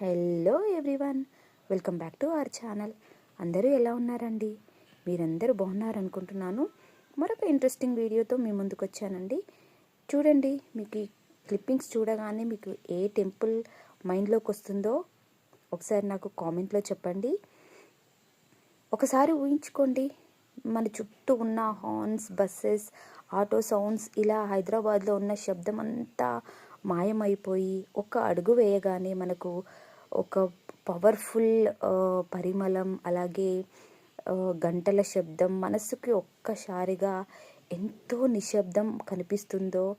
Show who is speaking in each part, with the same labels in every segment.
Speaker 1: Hello everyone welcome back to our channel. అందరూ ఎలా ఉన్నారండి? మీరందరూ బాగున్నారనుకుంటున్నాను. మరొక ఇంట్రెస్టింగ్ వీడియోతో మీ ముందుకు వచ్చానండి చూడండి మీకు ఈ క్లిప్పింగ్స్ చూడగానే మీకు ఏ టెంపుల్ మైండ్లోకి వస్తుందో ఒకసారి నాకు కామెంట్లో చెప్పండి. ఒకసారి ఊహించుకోండి మన చుట్టూ ఉన్న హార్న్స్ బస్సెస్ ఆటో సౌండ్స్ ఇలా హైదరాబాద్లో ఉన్న శబ్దం అంతా మాయమైపోయి ఒక అడుగు వేయగానే మనకు ఒక పవర్ఫుల్ పరిమళం అలాగే గంటల శబ్దం మనసుకి ఒక్కసారిగా ఎంతో నిశ్శబ్దం కనిపిస్తుందో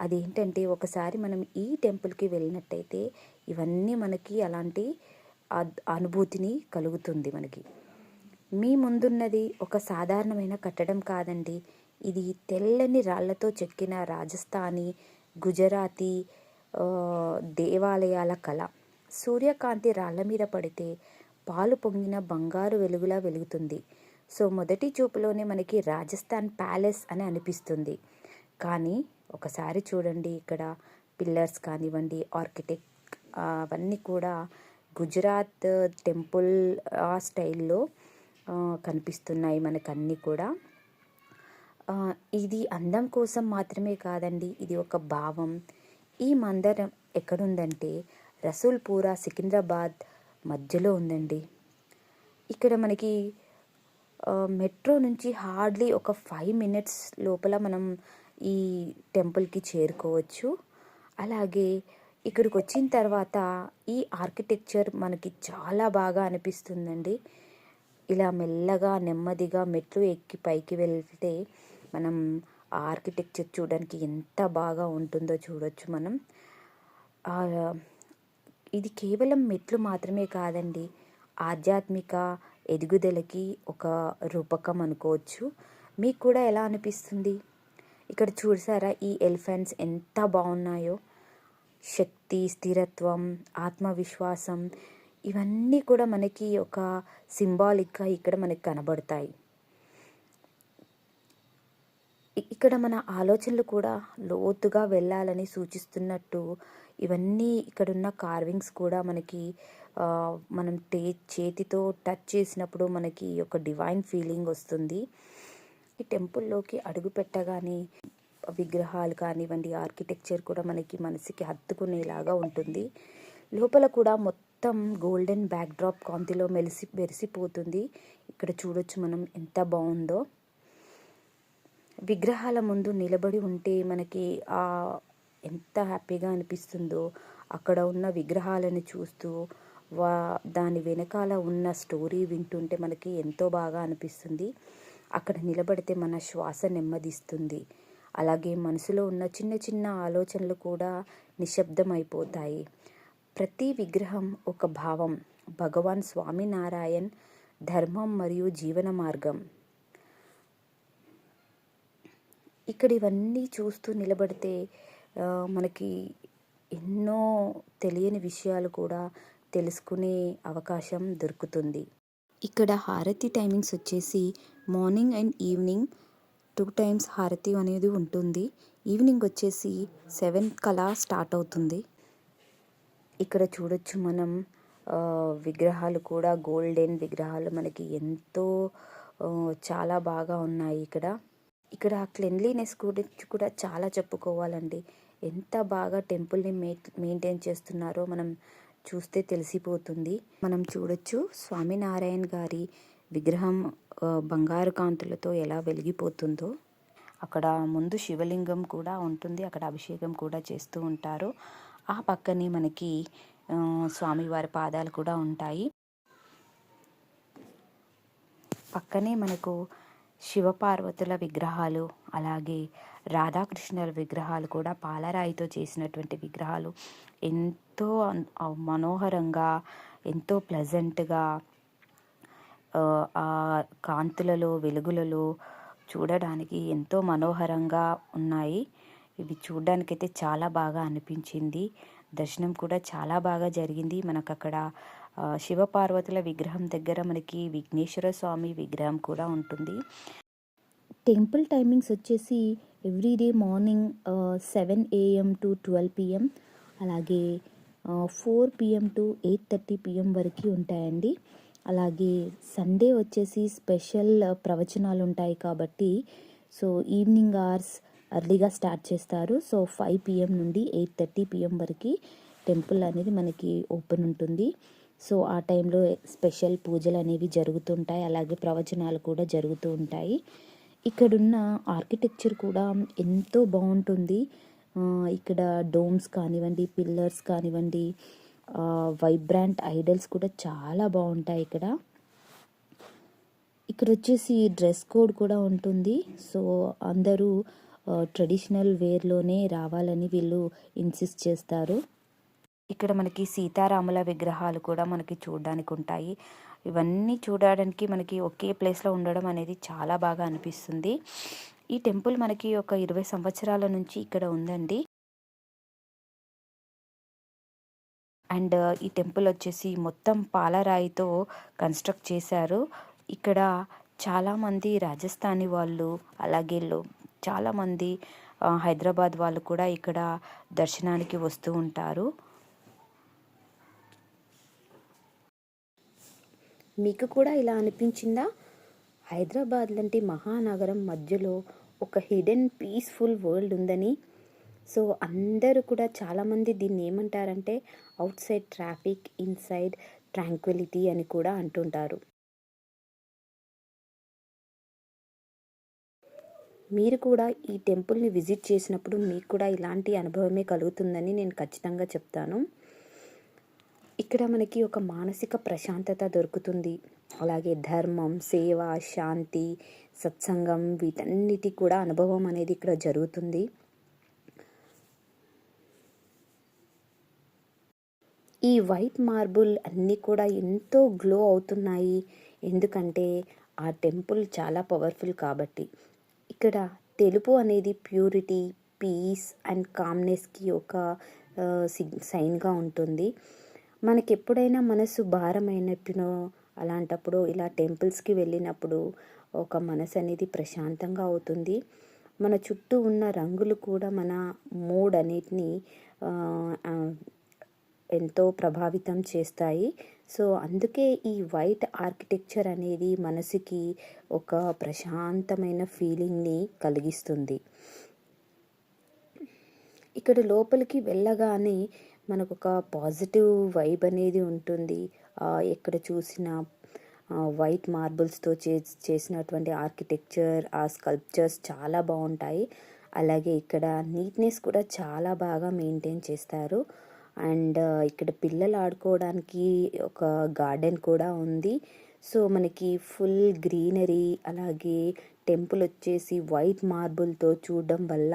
Speaker 1: అదేంటంటే ఒకసారి మనం ఈ టెంపుల్కి వెళ్ళినట్టయితే ఇవన్నీ మనకి అలాంటి అనుభూతిని కలుగుతుంది మనకి. మీ ముందున్నది ఒక సాధారణమైన కట్టడం కాదండి. ఇది తెల్లని రాళ్ళతో చెక్కిన రాజస్థానీ గుజరాతీ దేవాలయాల కళ. సూర్యకాంతి రాళ్ళ మీద పడితే పాలు పొంగిన బంగారు వెలుగులా వెలుగుతుంది. సో మొదటి చూపులోనే మనకి రాజస్థాన్ ప్యాలెస్ అని అనిపిస్తుంది. కానీ ఒకసారి చూడండి ఇక్కడ పిల్లర్స్ కానివ్వండి ఆర్కిటెక్ట్ అవన్నీ కూడా గుజరాత్ టెంపుల్ ఆ స్టైల్లో కనిపిస్తున్నాయి మనకు అన్నీ కూడా ఇది అందం కోసం మాత్రమే కాదండి ఇది ఒక భావం. ఈ మందిరం ఎక్కడుందంటే రసూల్పూరా సికింద్రాబాద్ మధ్యలో ఉందండి. ఇక్కడ మనకి మెట్రో నుంచి హార్డ్లీ ఒక ఫైవ్ మినిట్స్ లోపల మనం ఈ టెంపుల్కి చేరుకోవచ్చు. అలాగే ఇక్కడికి వచ్చిన తర్వాత ఈ ఆర్కిటెక్చర్ మనకి చాలా బాగా అనిపిస్తుందండి. ఇలా మెల్లగా నెమ్మదిగా మెట్లు ఎక్కి పైకి వెళ్తే మనం ఆ ఆర్కిటెక్చర్ చూడడానికి ఎంత బాగా ఉంటుందో చూడొచ్చు మనం. ఇది కేవలం మెట్లు మాత్రమే కాదండి. ఆధ్యాత్మిక ఎదుగుదలకి ఒక రూపకం అనుకోవచ్చు. మీకు కూడా ఎలా అనిపిస్తుంది? ఇక్కడ చూసారా ఈ ఎలిఫెంట్స్ ఎంత బాగున్నాయో. శక్తి స్థిరత్వం ఆత్మవిశ్వాసం ఇవన్నీ కూడా మనకి ఒక సింబాలిక్గా ఇక్కడ మనకి కనబడతాయి. ఇక్కడ మన ఆలోచనలు కూడా లోతుగా వెళ్ళాలని సూచిస్తున్నట్టు ఇవన్నీ ఇక్కడున్న కార్వింగ్స్ కూడా మనకి మనం టే చేతితో టచ్ చేసినప్పుడు మనకి ఒక డివైన్ ఫీలింగ్ వస్తుంది. ఈ టెంపుల్లోకి అడుగు పెట్టగానే విగ్రహాలు కానివ్వండి ఆర్కిటెక్చర్ కూడా మనకి మనసుకి హత్తుకునేలాగా ఉంటుంది. లోపల కూడా మొత్తం గోల్డెన్ బ్యాక్డ్రాప్ కాంతిలో మెలిసి మెరిసిపోతుంది. ఇక్కడ చూడొచ్చు మనం ఎంత బాగుందో. విగ్రహాల ముందు నిలబడి ఉంటే మనకి ఆ ఎంత హ్యాపీగా అనిపిస్తుందో అక్కడ ఉన్న విగ్రహాలను చూస్తూ వా దాని వెనకాల ఉన్న స్టోరీ వింటుంటే మనకి ఎంతో బాగా అనిపిస్తుంది. అక్కడ నిలబడితే మన శ్వాస నెమ్మదిస్తుంది. అలాగే మనసులో ఉన్న చిన్న చిన్న ఆలోచనలు కూడా నిశ్శబ్దమైపోతాయి. ప్రతి విగ్రహం ఒక భావం భగవాన్ స్వామినారాయణ్ ధర్మం మరియు జీవన మార్గం. ఇక్కడ ఇవన్నీ చూస్తూ నిలబడితే మనకి ఎన్నో తెలియని విషయాలు కూడా తెలుసుకునే అవకాశం దొరుకుతుంది. ఇక్కడ హారతి టైమింగ్స్ వచ్చేసి morning and evening. Two times aarti అనేది ఉంటుంది. ఈవినింగ్ వచ్చేసి సెవెన్ కలా స్టార్ట్ అవుతుంది. ఇక్కడ చూడొచ్చు మనం విగ్రహాలు కూడా గోల్డెన్ విగ్రహాలు మనకి ఎంతో చాలా బాగా ఉన్నాయి ఇక్కడ. ఇక్కడ క్లెన్లీనెస్ గురించి కూడా చాలా చెప్పుకోవాలండి. ఎంత బాగా టెంపుల్ని మెయింటైన్ చేస్తున్నారో మనం చూస్తే తెలిసిపోతుంది. మనం చూడొచ్చు స్వామినారాయణ గారి విగ్రహం బంగారు కాంతులతో ఎలా వెలిగిపోతుందో. అక్కడ ముందు శివలింగం కూడా ఉంటుంది అక్కడ అభిషేకం కూడా చేస్తూ ఉంటారు. ఆ పక్కనే మనకి స్వామివారి పాదాలు కూడా ఉంటాయి. పక్కనే మనకు శివపార్వతుల విగ్రహాలు అలాగే రాధాకృష్ణుల విగ్రహాలు కూడా పాలరాయితో చేసినటువంటి విగ్రహాలు. ఎంతో మనోహరంగా ఎంతో ప్లెజెంట్గా ఆ కాంతులలో వెలుగులలో చూడడానికి ఎంతో మనోహరంగా ఉన్నాయి. ఇవి చూడడానికైతే చాలా బాగా అనిపించింది. దర్శనం కూడా చాలా బాగా జరిగింది. మనకు అక్కడ శివపార్వతుల విగ్రహం దగ్గర మనకి విఘ్నేశ్వర స్వామి విగ్రహం కూడా ఉంటుంది. టెంపుల్ టైమింగ్స్ వచ్చేసి everyday morning seven AM to twelve PM అలాగే four PM to eight thirty PM వరకు ఉంటాయండి. అలాగే సండే వచ్చేసి స్పెషల్ ప్రవచనాలు ఉంటాయి కాబట్టి సో ఈవినింగ్ అవర్స్ అర్లీగా స్టార్ట్ చేస్తారు. సో ఫైవ్ పిఎం నుండి ఎయిట్ థర్టీ పిఎం వరకు టెంపుల్ అనేది మనకి ఓపెన్ ఉంటుంది. సో ఆ టైంలో స్పెషల్ పూజలు అనేవి జరుగుతుంటాయి. అలాగే ప్రవచనాలు కూడా జరుగుతూ ఉంటాయి. ఇక్కడున్న ఆర్కిటెక్చర్ కూడా ఎంతో బాగుంటుంది. ఇక్కడ డోమ్స్ కానివ్వండి పిల్లర్స్ కానివ్వండి వైబ్రాంట్ ఐడల్స్ కూడా చాలా బాగుంటాయి ఇక్కడ. ఇక్కడ వచ్చేసి డ్రెస్ కోడ్ కూడా ఉంటుంది. సో అందరూ ట్రెడిషనల్ వేర్లోనే రావాలని వీళ్ళు ఇన్సిస్ట్ చేస్తారు. ఇక్కడ మనకి సీతారాముల విగ్రహాలు కూడా మనకి చూడడానికి ఉంటాయి ఇవన్నీ చూడడానికి మనకి ఒకే ప్లేస్లో ఉండడం అనేది చాలా బాగా అనిపిస్తుంది. ఈ టెంపుల్ మనకి ఒక ఇరవై సంవత్సరాల నుంచి ఇక్కడ ఉందండి. అండ్ ఈ టెంపుల్ వచ్చేసి మొత్తం పాలరాయితో కన్స్ట్రక్ట్ చేశారు. ఇక్కడ చాలామంది రాజస్థానీ వాళ్ళు అలాగే చాలామంది హైదరాబాద్ వాళ్ళు కూడా ఇక్కడ దర్శనానికి వస్తూ ఉంటారు. మీకు కూడా ఇలా అనిపించిందా? హైదరాబాద్ లాంటి మహానగరం మధ్యలో ఒక హిడెన్ పీస్ఫుల్ వరల్డ్ ఉందని. సో అందరూ కూడా చాలామంది దీన్ని ఏమంటారంటే outside traffic inside Tranquility అని కూడా అంటుంటారు. మీరు కూడా ఈ టెంపుల్ని విజిట్ చేసినప్పుడు మీకు కూడా ఇలాంటి అనుభవమే కలుగుతుందని నేను ఖచ్చితంగా చెప్తాను. ఇక్కడ మనకి ఒక మానసిక ప్రశాంతత దొరుకుతుంది. అలాగే ధర్మం సేవ శాంతి సత్సంగం వీటన్నిటి కూడా అనుభవం అనేది ఇక్కడ జరుగుతుంది. ఈ వైట్ మార్బుల్ అన్నీ కూడా ఎంతో గ్లో అవుతున్నాయి. ఎందుకంటే ఆ టెంపుల్ చాలా పవర్ఫుల్ కాబట్టి. ఇక్కడ తెలుపు అనేది ప్యూరిటీ పీస్ అండ్ కామ్నెస్కి ఒక సైన్గా ఉంటుంది. మనకి ఎప్పుడైనా మనసు భారమైనట్టునో అలాంటప్పుడు ఇలా టెంపుల్స్కి వెళ్ళినప్పుడు ఒక మనసు అనేది ప్రశాంతంగా అవుతుంది. మన చుట్టూ ఉన్న రంగులు కూడా మన మూడ్ అన్నిటిని ఎంతో ప్రభావితం చేస్తాయి. సో అందుకే ఈ వైట్ ఆర్కిటెక్చర్ అనేది మనసుకి ఒక ప్రశాంతమైన ఫీలింగ్ని కలిగిస్తుంది. ఇక్కడ లోపలికి వెళ్ళగానే మనకు ఒక పాజిటివ్ వైబ్ అనేది ఉంటుంది. ఎక్కడ చూసిన వైట్ మార్బుల్స్తో చే చేసినటువంటి ఆర్కిటెక్చర్ ఆ స్కల్ప్చర్స్ చాలా బాగుంటాయి. అలాగే ఇక్కడ నీట్నెస్ కూడా చాలా బాగా మెయింటైన్ చేస్తారు. అండ్ ఇక్కడ పిల్లలు ఆడుకోవడానికి ఒక గార్డెన్ కూడా ఉంది. సో మనకి ఫుల్ గ్రీనరీ అలాగే టెంపుల్ వచ్చేసి వైట్ మార్బుల్తో చూడడం వల్ల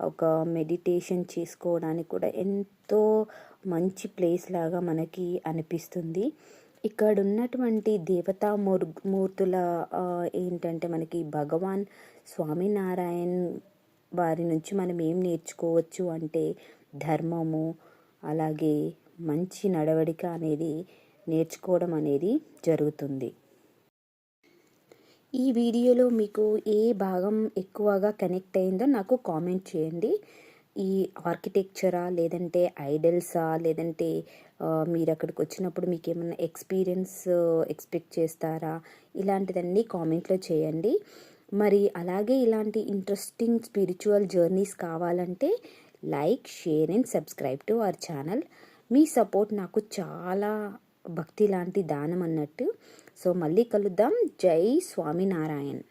Speaker 1: ఒక మెడిటేషన్ చేసుకోవడానికి కూడా ఎంతో మంచి ప్లేస్ లాగా మనకి అనిపిస్తుంది. ఇక్కడ ఉన్నటువంటి దేవతా మూర్ మూర్తుల ఏంటంటే మనకి భగవాన్ స్వామినారాయణ్ వారి నుంచి మనం ఏం నేర్చుకోవచ్చు అంటే ధర్మము అలాగే మంచి నడవడిక అనేది నేర్చుకోవడం అనేది జరుగుతుంది. ఈ వీడియోలో మీకు ఏ భాగం ఎక్కువగా కనెక్ట్ అయిందో నాకు కామెంట్ చేయండి. ఈ ఆర్కిటెక్చరా లేదంటే ఐడల్సా లేదంటే మీరు అక్కడికి వచ్చినప్పుడు మీకు ఏమైనా ఎక్స్పీరియన్స్ ఎక్స్పెక్ట్ చేస్తారా? ఇలాంటిదన్నీ కామెంట్లో చేయండి. మరి అలాగే ఇలాంటి ఇంట్రెస్టింగ్ స్పిరిచువల్ జర్నీస్ కావాలంటే like share and subscribe to our channel me support నాకు చాలా భక్తి లాంటి దానం అన్నట్టు సో మళ్ళీ కలుద్దాం. జై స్వామినారాయణ్.